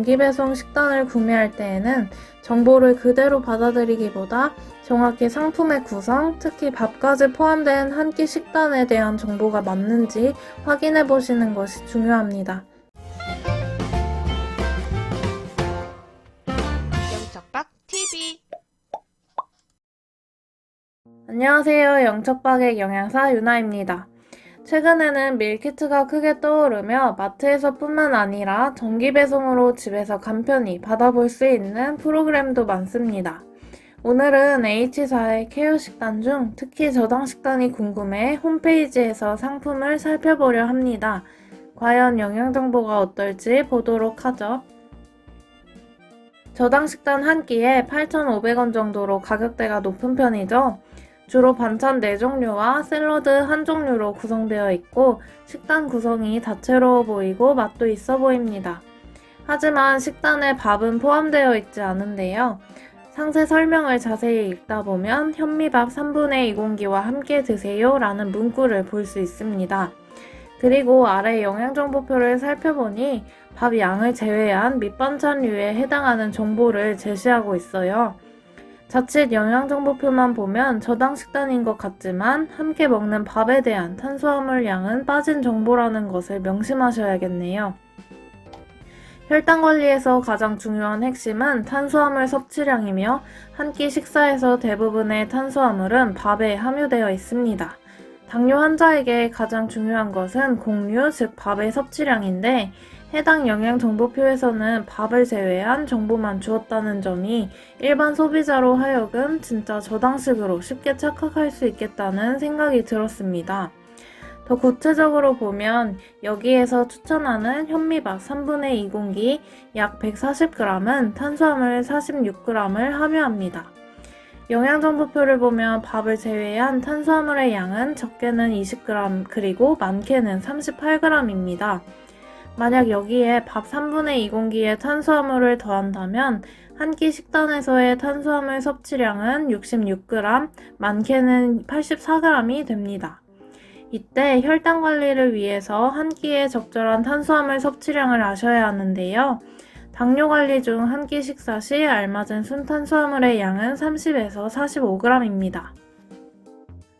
정기 배송 식단을 구매할 때에는 정보를 그대로 받아들이기보다 정확히 상품의 구성, 특히 밥까지 포함된 한 끼 식단에 대한 정보가 맞는지 확인해 보시는 것이 중요합니다. 영척박 TV 안녕하세요. 영척박의 영양사 유나입니다. 최근에는 밀키트가 크게 떠오르며 마트에서뿐만 아니라 정기 배송으로 집에서 간편히 받아볼 수 있는 프로그램도 많습니다. 오늘은 H사의 케어 식단 중 특히 저당 식단이 궁금해 홈페이지에서 상품을 살펴보려 합니다. 과연 영양 정보가 어떨지 보도록 하죠. 저당 식단 한 끼에 8,500원 정도로 가격대가 높은 편이죠. 주로 반찬 4종류와 샐러드 한 종류로 구성되어 있고 식단 구성이 다채로워 보이고 맛도 있어 보입니다. 하지만 식단에 밥은 포함되어 있지 않은데요. 상세 설명을 자세히 읽다 보면 현미밥 3분의 2공기와 함께 드세요 라는 문구를 볼 수 있습니다. 그리고 아래 영양정보표를 살펴보니 밥 양을 제외한 밑반찬류에 해당하는 정보를 제시하고 있어요. 자칫 영양정보표만 보면 저당 식단인 것 같지만 함께 먹는 밥에 대한 탄수화물 양은 빠진 정보라는 것을 명심하셔야겠네요. 혈당 관리에서 가장 중요한 핵심은 탄수화물 섭취량이며 한 끼 식사에서 대부분의 탄수화물은 밥에 함유되어 있습니다. 당뇨 환자에게 가장 중요한 것은 곡류, 즉 밥의 섭취량인데 해당 영양 정보표에서는 밥을 제외한 정보만 주었다는 점이 일반 소비자로 하여금 진짜 저당식으로 쉽게 착각할 수 있겠다는 생각이 들었습니다. 더 구체적으로 보면 여기에서 추천하는 현미밥 3분의 2 공기 약 140g은 탄수화물 46g을 함유합니다. 영양정보표를 보면 밥을 제외한 탄수화물의 양은 적게는 20g 그리고 많게는 38g입니다. 만약 여기에 밥 3분의 2 공기의 탄수화물을 더한다면 한 끼 식단에서의 탄수화물 섭취량은 66g, 많게는 84g이 됩니다. 이때 혈당 관리를 위해서 한 끼에 적절한 탄수화물 섭취량을 아셔야 하는데요. 당뇨 관리 중 한 끼 식사 시 알맞은 순탄수화물의 양은 30에서 45g입니다.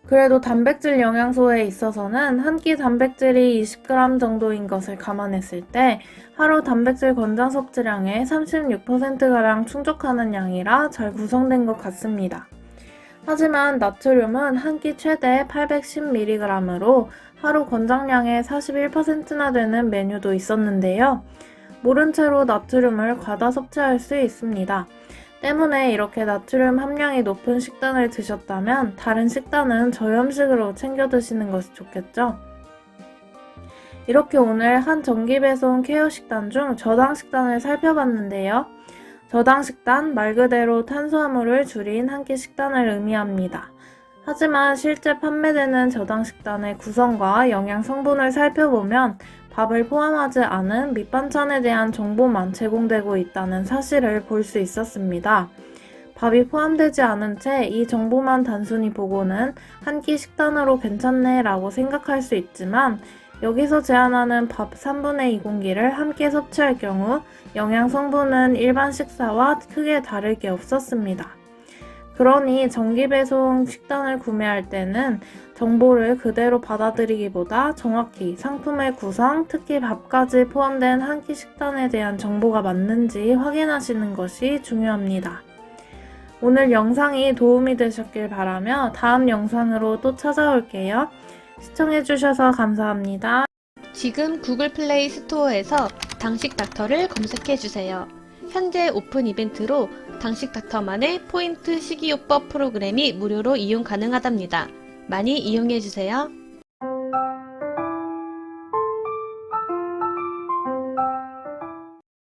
그래도 단백질 영양소에 있어서는 한 끼 단백질이 20g 정도인 것을 감안했을 때 하루 단백질 권장 섭취량의 36%가량 충족하는 양이라 잘 구성된 것 같습니다. 하지만 나트륨은 한 끼 최대 810mg으로 하루 권장량의 41%나 되는 메뉴도 있었는데요. 모른 채로 나트륨을 과다 섭취할 수 있습니다. 때문에 이렇게 나트륨 함량이 높은 식단을 드셨다면 다른 식단은 저염식으로 챙겨 드시는 것이 좋겠죠? 이렇게 오늘 한 정기 배송 케어 식단 중 저당 식단을 살펴봤는데요. 저당 식단 말 그대로 탄수화물을 줄인 한 끼 식단을 의미합니다. 하지만 실제 판매되는 저당 식단의 구성과 영양 성분을 살펴보면 밥을 포함하지 않은 밑반찬에 대한 정보만 제공되고 있다는 사실을 볼 수 있었습니다. 밥이 포함되지 않은 채 이 정보만 단순히 보고는 한 끼 식단으로 괜찮네 라고 생각할 수 있지만 여기서 제안하는 밥 3분의 2 공기를 함께 섭취할 경우 영양 성분은 일반 식사와 크게 다를 게 없었습니다. 그러니 정기 배송 식단을 구매할 때는 정보를 그대로 받아들이기보다 정확히 상품의 구성, 특히 밥까지 포함된 한 끼 식단에 대한 정보가 맞는지 확인하시는 것이 중요합니다. 오늘 영상이 도움이 되셨길 바라며 다음 영상으로 또 찾아올게요. 시청해주셔서 감사합니다. 지금 구글 플레이 스토어에서 당식 닥터를 검색해 주세요. 현재 오픈 이벤트로 당식 닥터만의 포인트 식이요법 프로그램이 무료로 이용 가능하답니다. 많이 이용해 주세요.